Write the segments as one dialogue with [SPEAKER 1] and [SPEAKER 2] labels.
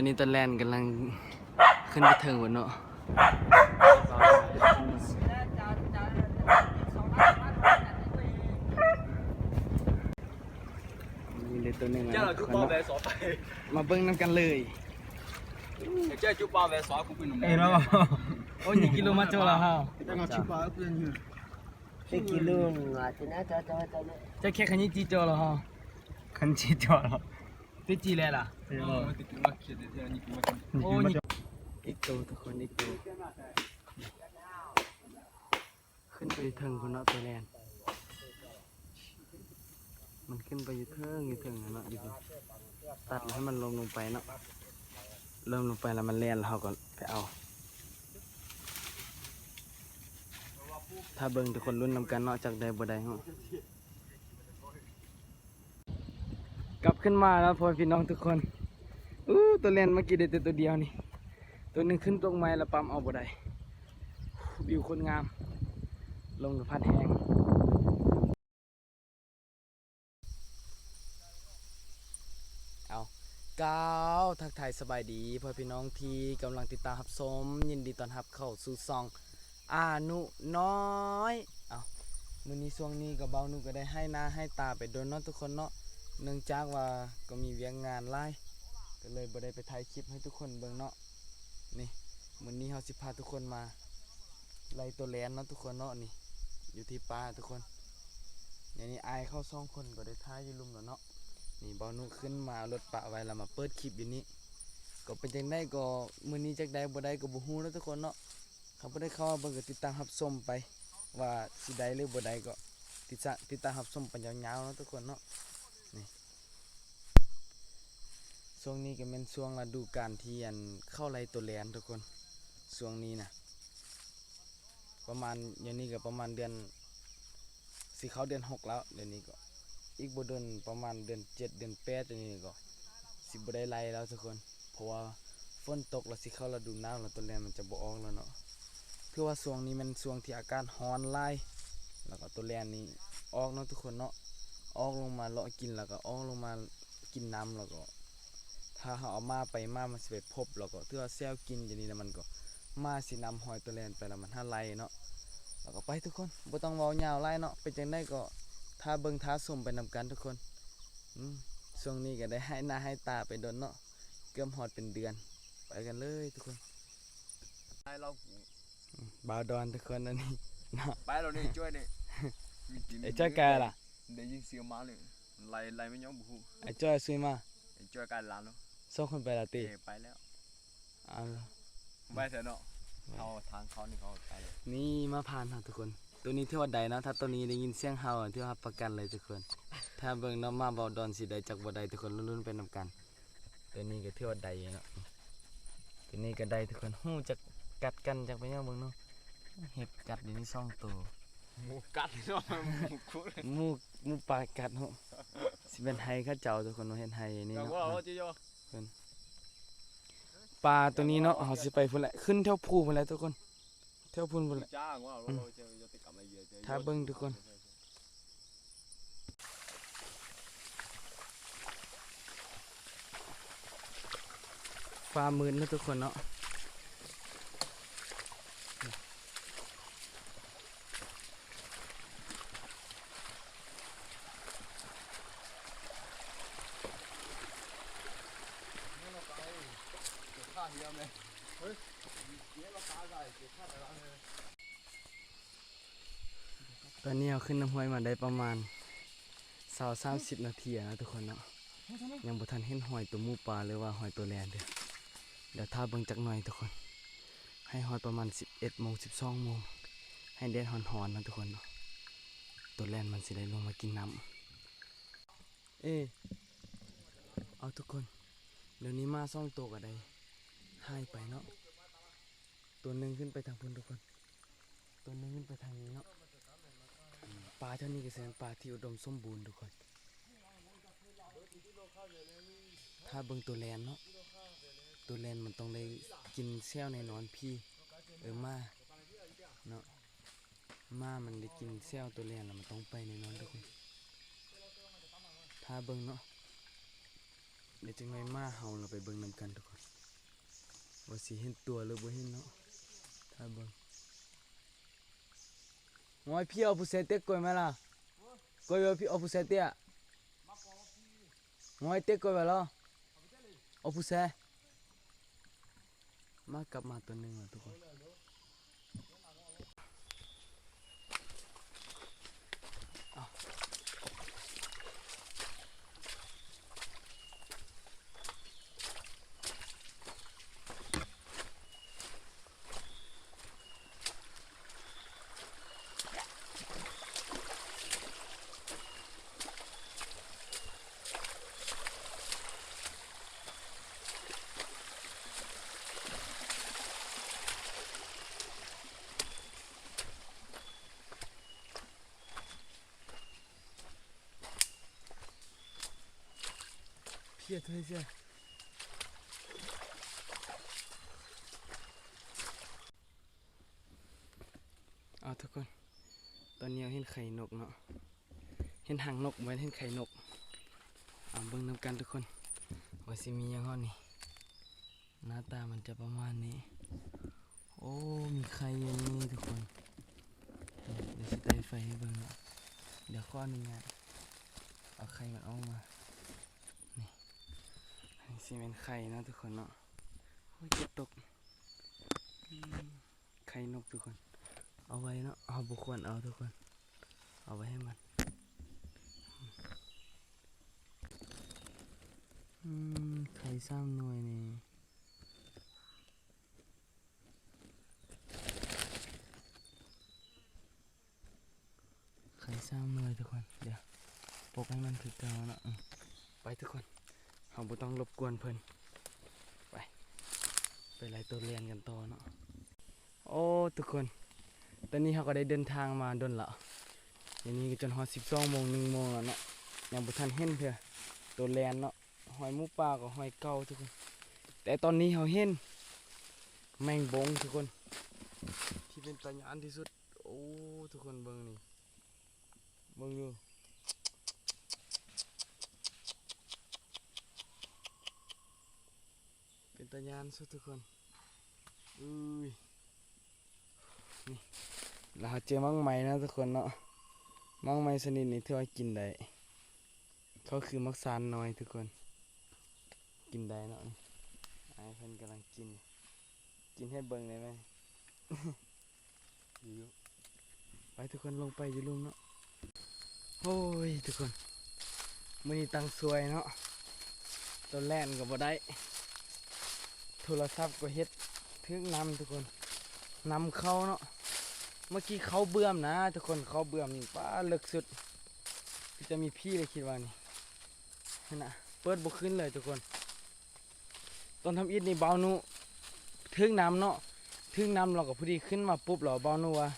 [SPEAKER 1] อนนี้ตะแลนกำลังขึ้นไปเทิงบนเนาะมีเลยตัวหนึ่ง
[SPEAKER 2] เจ้า
[SPEAKER 1] อะ
[SPEAKER 2] จุ๊บป้าแวสอไป
[SPEAKER 1] มาเบิ้งน้ำกันเลย
[SPEAKER 2] เจ้าจุ๊บป้าแวสอกูเป็นหนุ่ม
[SPEAKER 3] เอ้ยเรา
[SPEAKER 1] โอ้ยกิโลมาโจละฮะ
[SPEAKER 3] Tengah cuba aku yang ni.
[SPEAKER 4] เป็นกิโลนึงอะทีนั้นจะจะจะ
[SPEAKER 1] จะแค่คันนี้จีโจละฮะ
[SPEAKER 3] Kan cita lah.
[SPEAKER 1] ตีจีเลยล่ะ
[SPEAKER 2] อ๋อติดมาเขียนเดี๋ยวนี้กูมา
[SPEAKER 1] โอ้ยอีกตัวทุกคนอีกตัวขึ้นไปเทิงคนเนาะตัวแลนมันขึ้นไปอยู่เทิงอยู่เทิงเนาะอยู่ตัดให้มันลงลงไปเนาะเริ่มลงไปแล้วมันแล่นแล้วเราก็ไปเอา ถ้าเบิ่งทุกคนรุ่นนำกันเนาะจากใดบ่ใดเนาะกลับขึ้นมาแล้วพอพี่น้องทุกคน อู้ตัวแลนเมื่อกี้ได้แต่ตัวเดียวนี่ ตัวหนึงขึ้นตรงไม้แล้วปั๊มเอาบ่ได้วิวคนงาม ลงพัดแหงเอาก้าวทักทายสบายดีพ่อพี่น้องที่กำลังติดตามรับชมยินดีต้อนรับเข้าสู่ซองอานุน้อยเอามื้อนี้ช่วงนี้ก็เบาหนุก็ได้ให้หน้าให้ตาไปโดนเนาะทุกคนเนาะเนื่องจากว่าก็มีเวียงงานหลาย ก็เลยบ่ได้ไปถ่ายคลิปให้ทุกคนเบิ่งเนาะนี่มื้อนี้เฮาสิพาทุกคนมาไล่ตัวแลนเนาะทุกคนเนาะนี่ อยู่ที่ป่าทุกคนอย่างนี้อายเข้าสองคนก็ได้ท้ายอยู่ลุมแล้วเนาะนี่บานุขึ้นมารถปะไว้แล้วมาเปิดคลิปอยู่นี้ก็เป็นจังได๋ก็มื้อนี้จักได้บ่ได้ก็บ่ฮู้เนาะทุกคนเนาะเขาบ่ได้เข้ามาเบิ่งก็ติดตามรับชมไป ว่าสิได้หรือบ่ได้ก็ติดตาติดตามรับชมไปยาวๆเนาะทุกคนเนาะนี่ ช่วงนี้ก็เป็นช่วงฤดูกาลที่อันเข้าไล่ตัวแลนทุกคนช่วงนี้นะประมาณอย่างนี้ก็ประมาณเดือนสิเขาเดือนหกแล้วเดือนนี้ก็ อีกบเดือนประมาณเดือนเจ็ดเดือนแปดเดือนนี้ก็ สิบได้ไลแล้วทุกคน เพราะว่าฝนตกแล้วสิเข้าฤดูหนาวแล้วต้นแรมันจะบ่ออกแล้วเนาะคือว่าช่วงนี้มันช่วงที่อากาศร้อนไล่แล้วก็ต้นแรนี่ออกเนาะทุกคนเนาะออกลงมาเลาะกินแล้วก็ออกลงมากินน้ำแล้วก็ ถ้าเขาเอามาไปมามันสิไปพบแล้วก็เทื่อแซวกินอย่างนี้แล้วมันก็มาสินำหอยตัวแลนไปแล้วมันห้าไล่เนาะแล้วก็ไปทุกคนบ่ต้องเว้ายาวไล่เนาะเป็นจังได้ก็ถ้าเบิ่งท้าสมไปนำกันทุกคนอืมช่วงนี้ก็ได้ให้หน้าให้ตาไปโดนเนาะเกือบฮอดเป็นเดือน ไปกันเลยทุกคน
[SPEAKER 2] ไปเรา
[SPEAKER 1] บาวดอนทุกคนอันนี้
[SPEAKER 2] ไปเราเนี่ยช่วยเนี่ย
[SPEAKER 1] ไอ้จ้อยแกล่ะ
[SPEAKER 2] ได้ยินเสียงม้าเลยไล่ไล่ไม่ยอมบุก
[SPEAKER 1] ไอ้จ้อยซุยมา
[SPEAKER 2] ไอ้จ้อยการลานเนาะ
[SPEAKER 1] สองคนไปละติ
[SPEAKER 2] เอไปแล้ว
[SPEAKER 1] เอา
[SPEAKER 2] ไปเถอะเนาะเขาทางเขานี่เขาไปเลย
[SPEAKER 1] นี่มาผ่านเนาะทุกคน ตัวนี้เที่ว่าใดเนาะถ้าตัวนี้ได้ยินเสียงเห่าอะที่ว่าประกันเลยทุกคน ถ้าเบิ่งเนาะมาบาวดอนสิได้จากบ่ได้ทุกคนลุ้นๆไปนำกัน ตัวนี้ก็เที่ว่าใดเนาะตัวนี้ก็ได้ทุกคนฮู้จักกัดกันจากไปยังเบิ่งเนาะเห็บกัดอยู่นี่สองตัว
[SPEAKER 2] หมูกัดเนาะหมูคุด
[SPEAKER 1] หมูหมูปลากัดเนาะสิเป็นไห้เข้าเจ้าทุกคนว่าเห็นไห้นี่
[SPEAKER 2] แต่
[SPEAKER 1] เนาะ
[SPEAKER 2] ว่า เราจะโย
[SPEAKER 1] ปลาตัวนี้เนาะเขาสิไปพุ่นแหละขึ้นเท่าภูพุ่นแหละทุกคนเท่าภูพุ่นแหละ
[SPEAKER 2] จ้างว่าเราจะจะติดกับอะไรเยอะ
[SPEAKER 1] ถ้าเบิ่งทุกคน ฟ้ามืดนะทุกคนเนาะ
[SPEAKER 2] ข้าเดียวเลยเฮ้ยเนี่ยเราตาใส่เก็บข้าแต่ละเลย
[SPEAKER 1] ตอนนี้เอา ขึ้นน้ำห้วยมาได้ประมาณสาวสามสิบนาทีนะทุกคนเนาะยังบ่ทันเห็นหอยตัวมูปลาหรือว่าหอยตัวแลนเด้อเดี๋ยวถ้าเบิ่งจักหน่อยทุกคน ให้หอยประมาณ11โมง12โมงให้แดดฮ้อนๆนะทุกคนเนาะตัวแลนมันสิได้ลงมากินน้ำเอ้เอาทุกคนเดี๋ยวนี้มาซ่องตัวก็ได้ให้ไปเนาะตัวหนึ่งขึ้นไปทางพุ่นทุกคน ตัวหนึ่งขึ้นไปทางนี้เนาะ ปลาเท่านี้ก็แสดงปลาที่อุดมสมบูรณ์ทุกคน ถ้าเบิ่งตัวแลนเนาะ ตัวแลนมันต้องได้กินแซวในนอนพี่ เออมาเนาะมามันได้กินแซวตัวแลนแล้วมันต้องไปในนอนทุกคน ถ้าเบิ่งเนาะ เดี๋ยวจังไงมาเฮาเราไปเบิ่งนำกันทุกคน ว่าสิเห็นตัวหรือบ่เห็นเนาะ ถ้าเบิ่ง งอยพี่เอาผู้เสเต็กกวยไหมล่ะกวยเอาพี่เอาผู้เสเตี้ยงอยเต็กกวยไปแล้วเอาผู้เสมากลับมาตัวหนึ่งว่ะทุกคน พี่อย่าเทยเสียเอาทุกคน ตอนนี้เราเห็นไข่นกเนาะ เห็นหางนกเหมือนเห็นไข่นกเอาเบิ่งน้ำกันทุกคน ว่าสิมีหยังฮ้อนี่ หน้าตามันจะประมาณนี้ โอ้ มีไข่อยู่นี่ทุกคน เดี๋ยวสิไตไฟให้เบิ่งเนาะ เดี๋ยวข้ออนุญาตเอาไข่มันออกมา อันนี้สิเป็นไข่นะทุกคนเนาะโอ้ยเก็บตกไข่นกทุกคน เอาไว้เนาะเอาบุควรเอาทุกคน เอาไว้ให้มันอืมไข่ซ้ำหน่วยนี่ไข่ซ้ำหน่วยทุกคน เดี๋ยวปกให้มันคือเก่าเนาะไปทุกคน เราบ่ต้องรบกวนเพิ่นไป ไปไล่ตัวเรียนกันต่อเนาะโอ้ทุกคน ตอนนี้เขาก็ได้เดินทางมาดนละอย่างนี้ก็จนฮอสิบสองโมงหนึ่งโมงแล้วเนาะยังบ่ทันเห็นเพื่อตัวแลนเนาะหอยมูป่ากับหอยเก่าทุกคน แต่ตอนนี้เขาเห็นแมงบงทุกคน ที่เป็นตะยานที่สุด โอ้ ทุกคนเบิ่งนี่เบิ่งอยู่ เป็น ตายานสุดทุกคนอุ้ยนี่เราเจอมังไหมนะทุกคนเนาะมังไหมชนิดนี้ที่ว่ากินได้เขาคือมักซานน้อยทุกคน กินได้เนาะนี่ไอ้เพิ่นกำลังกิน กินให้เบิ่งได้ไหมอยู่ไปทุกคนลงไปอยู่ลุมเนาะโอ้ยทุกคนมือนี้ตังสวยเนาะตัวแล่นก็บ่ได้ ทรศัพท์ก็เฮ็ดถึงนำทุกคนนำเข้าเนาะเมื่อกี้เขาเบื่อมนะ ทุกคนเขาเบื่อมีป้าเลิกสุด จะมีพี่เลยคิดว่านี่นั่นนะเปิดบุขึ้นเลยทุกคน ตอนทำอิฐนี่เบานุถึงน้ำเนาะถึงน้ำเราก็พอดีขึ้นมาปุ๊บเราเบานุว่า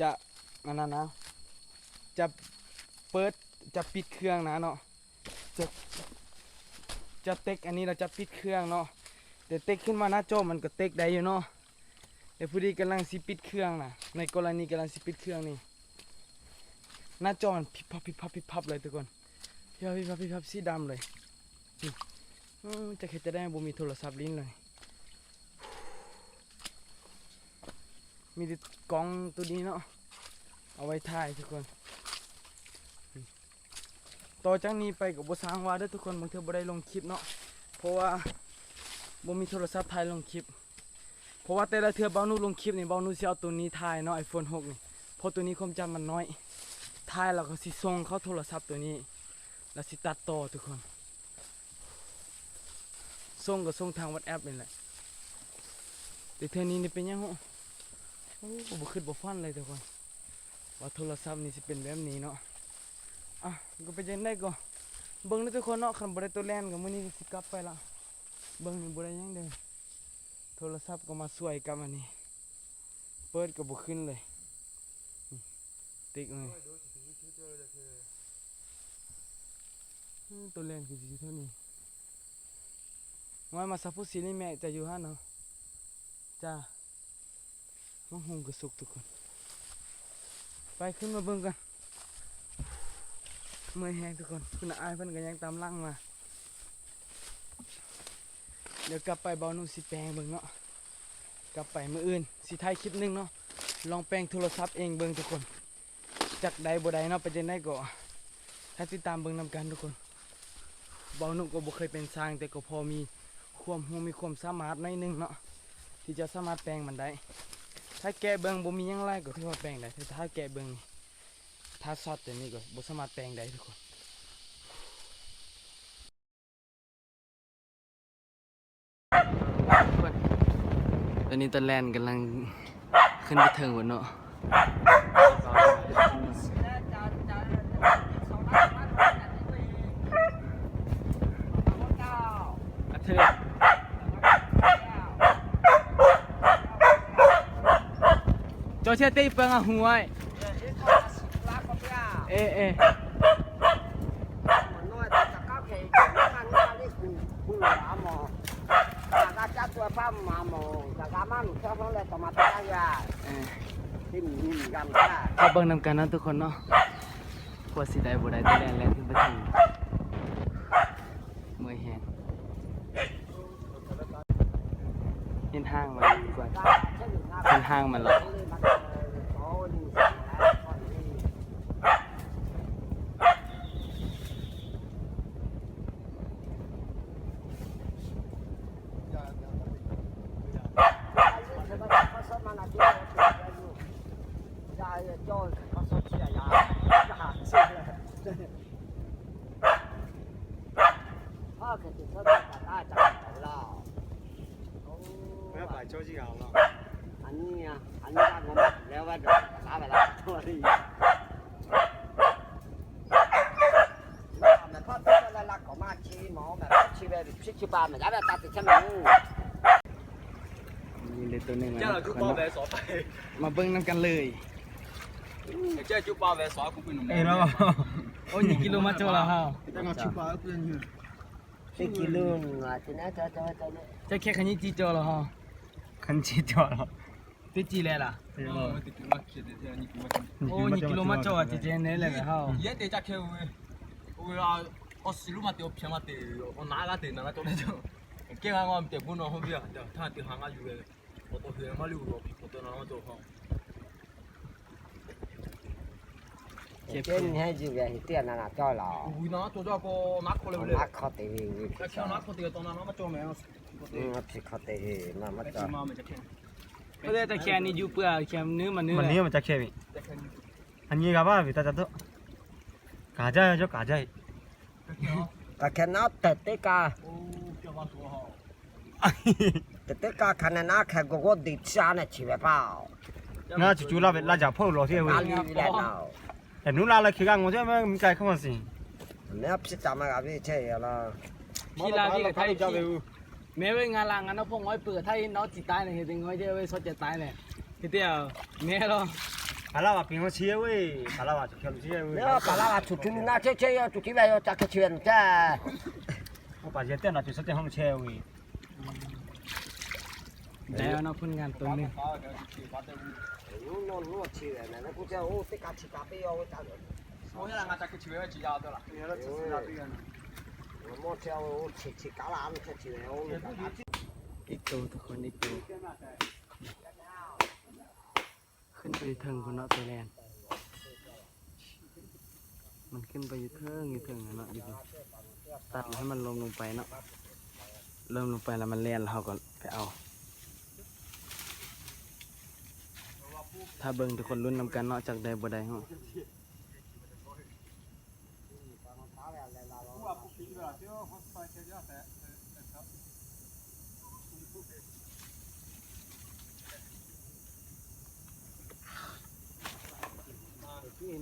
[SPEAKER 1] จะนั่นนะนะจะเปิดจะปิดเครื่องนะเนาะจะจะเต็กอันนี้เราจะปิดเครื่องเนาะ แต่เต็กขึ้นมาหน้าจอมันก็เต็กได้อยู่เนาะแต่พอดีกำลังสิปิดเครื่องนะในกรณีกำลังสิปิดเครื่องนี่หน้าจอมันพิบพับพิบพับพิบพับเลยทุกคนพิบพับพิบพับพิบพับสีดำเลยจะเข็ดจะได้บ่มีโทรศัพท์ลิ้นเลย มีกล้องตัวนี้เนาะเอาไว้ถ่ายทุกคน ต่อจากนี้ไปกับบสร้างว่าด้อทุกคนบางเทอบ่ได้ลงคลิปเนาะเพราะว่า บ่มีโทรศัพท์ถ่ายลงคลิป เพราะว่าแต่ละเทือเบานูลงคลิปนี่เบานูสิเอาตัวนี้ถ่ายเนาะ iPhone 6นี่เพราะตัวนี้ความจำมันน้อยถ่ายแล้วก็สิส่งเข้าโทรศัพท์ตัวนี้ แล้วสิตัดต่อทุกคนส่งก็ส่งทาง WhatsApp นี่แหละแต่เทือนี้นี่เป็นยังโหโอ้บ่คิดบ่ฟันเลยทุกคนว่าโทรศัพท์นี่สิเป็นแบบนี้เนาะอะก็ไปจังได๋ก็เบิ่งเด้อทุกคนเนาะคันบ่ได้ตัวแล่นก็มื้อนี้ก็สิกลับไปละ เบิ่งนี่บ่ได้ยังเด้อโทรศัพท์ก็มาสวยกับอันนี้ เปิดก็บ่ขึ้นเลย ติ๊กเลยตัวเล่นคือสิเท่านี้ว่ามาสับผู้สีนี่แม่จะอยู่หั่นเนาะจ้ามังหงก็สุกทุกคน ไปขึ้นมาเบิ่งกันเมื่อยแฮงทุกคน คุณอายเพิ่นก็ยังตามหลังมา เดี๋ยวกลับไปบาหนุ่สิแปลงเบิ่งเนาะกลับไปมืออื่นสิถ่ายคลิปหนึงเนาะลองแปลงโทรศัพท์เองเบิ่งทุกคนจักใดบ่ใดเนาะไปจังได้ก็ถ้าติดตามเบิ่งนํกันทุกคนบาหนุ่ก็บ่เคยเป็นช่างแต่ก็พอมีความรู้มีความสามารถหน่อยหนึงเนาะที่จะสามารถแปลงมันได้ถ้าแกเบิ่งบ่มีหยังไรก็ถือว่าแปลงได้แต่ถ้าแกเบิ่งถ้าซอดตัวนี้ก็บ่สามารถแปลงได้ทุกคนต อนนี้ตะแลนกำลังขึ้นไปเทิงบนเนาะอะเธอเชตีเปิงอะหวยเอะเอะ
[SPEAKER 4] chắc tôi phá mà mò ta đã mang theo phong lên tao mà ta ra
[SPEAKER 1] เอะ
[SPEAKER 4] tìm nhìn gần ra
[SPEAKER 1] เขาเบิ่งนำกันนะทุกคนเนาะกว่าสิได้บ่ได้ตะแรงแรงขึ้นไปถึงมือแหงเห็นห้างมันดีกว่า
[SPEAKER 4] ra chứ đừng ra
[SPEAKER 1] เห็นห้างมันหรอ
[SPEAKER 4] ชิบาเหมื
[SPEAKER 3] อนกันตัด
[SPEAKER 4] ติดชั้นหนึ่เลยตัวนึ่นะเจ้าจุบปอแวสอไปมาเบิ้งน้ำกั
[SPEAKER 1] นเลยเจ้าจุ
[SPEAKER 2] บ
[SPEAKER 1] ปอ
[SPEAKER 2] แว
[SPEAKER 1] ส
[SPEAKER 2] อ
[SPEAKER 1] คุ
[SPEAKER 2] ณ
[SPEAKER 1] เป็นหนุ่
[SPEAKER 2] มเอ็
[SPEAKER 1] นแโอ้ยกิโลมาเจ้แล้
[SPEAKER 2] วฮะแต่เจุ
[SPEAKER 3] บ
[SPEAKER 1] ปอเป็นอยู่เกิโลอะเจ้า
[SPEAKER 3] เจ้า
[SPEAKER 4] เจะเจ้าเจะ
[SPEAKER 1] แค่ขันนี้จีเจ้าละฮะ
[SPEAKER 3] ขันจี
[SPEAKER 1] เจ้าละ
[SPEAKER 2] ตีจีเลยล่ะ
[SPEAKER 1] โอ้ยกิโลมาเจอาจีเจนเลยเลยฮะ
[SPEAKER 2] เยอะเดี๋ยวจะเข้าเวลา 我思路嘛掉偏嘛掉，我哪哪掉哪哪掉那种。今下我唔掉半路好啲啊，掉他掉下我
[SPEAKER 4] 要嘅，我到去我溜落，
[SPEAKER 2] 我到那我做好。เจ้น
[SPEAKER 4] ให้จี
[SPEAKER 2] เวหิเตียนนานา
[SPEAKER 4] จ้อยหรอ
[SPEAKER 2] อุ้
[SPEAKER 4] ย
[SPEAKER 2] นะจ้อยจ้อย
[SPEAKER 1] ก็นักคนเลยนักเขาตีวิ่งวิ่งแค่นักเขาตีตอนนั้นมาจ้อยไหมอืมพี่เขาตีมามาจ้อยก็เลยตะแคนี่ยูเปื่อแคมเนื้อมันเนื้อ
[SPEAKER 3] มันเนื้อมั
[SPEAKER 2] นจะ
[SPEAKER 3] แคมีอันนี้กับว่าวิตา
[SPEAKER 4] จัตุกาจ้า
[SPEAKER 2] ยจ้อย
[SPEAKER 4] กาจ้าย năng nó khai có đi xa này chỉ về bao
[SPEAKER 3] Nga chỉ chú la về la giả phô lo thế
[SPEAKER 4] cá
[SPEAKER 3] vậy.
[SPEAKER 4] đi lại nào
[SPEAKER 3] Em nu la la khi gang ngồi thế mà mình cái không gì.
[SPEAKER 4] nếu biết chăm mà gặp chơi là
[SPEAKER 1] กีฬาที่กับไทยแม้ว่างานลางงานน้องพงอ้อยเปลือกไทยน้องจีตายเลยเห็นง่อยเจ้าไว้สดจะตายเลยทีเดียวแม่เรา
[SPEAKER 4] palaba pingo siye we palaba chom siye we yo palaba chutun
[SPEAKER 3] na che che yo chuti ba yo ta ke chen ta
[SPEAKER 1] o pa jete na chu sate hom che we dai ona pun gan to ni
[SPEAKER 4] yo no lo che na na ku cha o te ka chi ka pe yo we ta no so ya la ga ta ke chi we
[SPEAKER 1] ji ya to la ni ra chu si na tu ya na ขึ้นไปถึงคนเนาะตัวแลนมันขึ้นไปอยู่เทิงอยู่เทิงอะเนาะอยู่ตัดให้มันลงลงไปเนาะเริ่มลงไปแล้วมันแล่นเราก็ไปเอา ถ้าเบิ่งทุกคนรุ่นนำกันเนาะจากใดบ่ใดเฮา
[SPEAKER 4] นี่นะจ๊ะ
[SPEAKER 1] อาชีพคิดว่ายิงอะไรกันเนี่ยมาเชียว
[SPEAKER 4] นี่มาแล้วหนูจะลาเรียกตัวพิครูนั่งนอนที่เช่ไรสิอะไรเตี้ยวแม่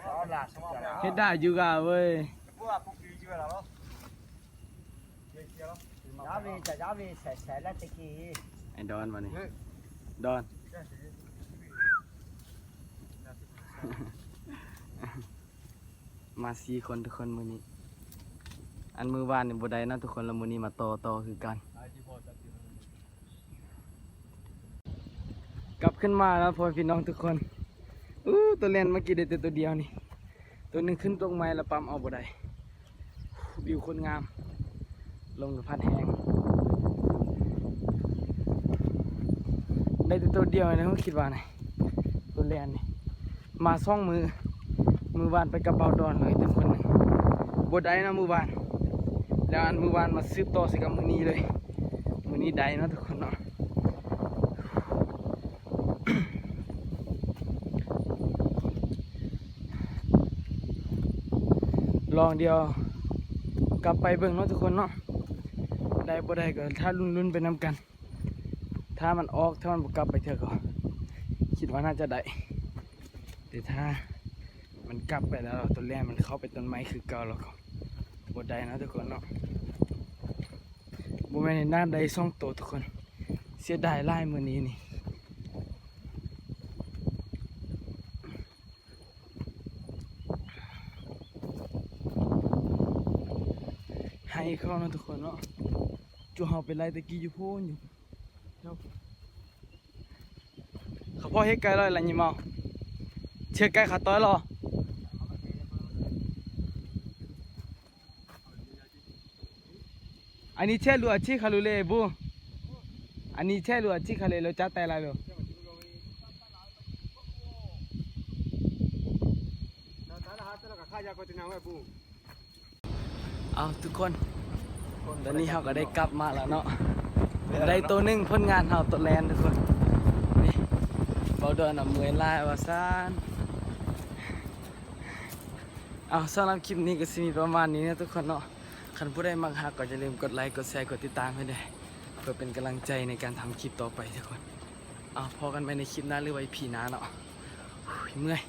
[SPEAKER 4] เฮ็
[SPEAKER 1] ดดาวเว้ยคิดว่าเฮ็ดดาวบ่เฮ็ดดาว
[SPEAKER 4] đó là sao
[SPEAKER 1] เฮ็ดดาวอยู่กะเว้ย
[SPEAKER 2] Bữa là phục kỳ chưa là nó
[SPEAKER 4] giá vì chả giá vì sẽ sẽ là cái gì
[SPEAKER 1] ไอ้ดอนมานี่ดอน มาสี่คนทุกคนมือนี้ อันมือวานนี่บ่ได้นะทุกคนแล้วมือนี้มาต่อต่อคือกัน กลับขึ้นมาแล้วพอพี่น้องทุกคน อู้ตัวเล่นเมื่อกี้ได้แต่ตัวเดียวนี่ ตัวนึงขึ้นตรงไม้แล้วปั๊มเอาบ่ได้วิวคนงาม ลงกับพัดแห้งได้แต่ตัวเดียวนะผมคิดว่าไงตัวเล่นนี่มาซ่องมือ มือวานไปกับเบาดอนเลยเต็มคนหนึ่งบดได้นะมือวาน แล้วอันมือวานมาซื้อต่อส่กับมือนี้เลย มือนี้ได้นะทุกคนเนาะ ลองเดียว กลับไปเบิ่งเนาะทุกคนเนาะได้บ่ได้ก็ถ้าลุ้นๆไปนำกัน ถ้ามันออกถ้ามันบ่กลับไปเถอะก็คิดว่าน่าจะได้แต่ถ้ามันกลับไปแล้วตัวแรกมันเข้าไปต้นไม้คือเก่าแล้วก็บ่ได้นะทุกคนเนาะบ่แม่นหน้าใดซ่องโตทุกคน เสียดายหลายมื้อนี้นี่ ให้ เข้าเนาะทุกคนเนาะจูเฮาไปไล่ตะกี้อยู่โพูนอยู่เนาะเขาพ่อเฮ็ดไก่ลอยละยิมเอาเชื่อไก่ขาต้อยรออันนี้แช่ลูอาชีคาลุเลบูอันนี้แช่ลูอาชีคาเลโลจ้าแต่ละโลเอาทุกคน ตอนนี้เราก็ได้กลับมาแล้วเนาะได้ตัวหนึ่งผลงานเราตัวแลนทุกคนนี่เบาเดินอะเมื่อยลายว่าซานเอาสำหรับคลิปนี้ก็สิมีประมาณนี้นะทุกคนเนาะคันผู้ใดมักฮักก็อย่าลืมกดไลค์กดแชร์กดติดตามให้ด้วยเพื่อเป็นกำลังใจในการทำคลิปต่อไปทุกคนเอาพอกันไปในคลิปหน้าหรือไว้พีหน้าเนาะอุ๊ยเมื่อย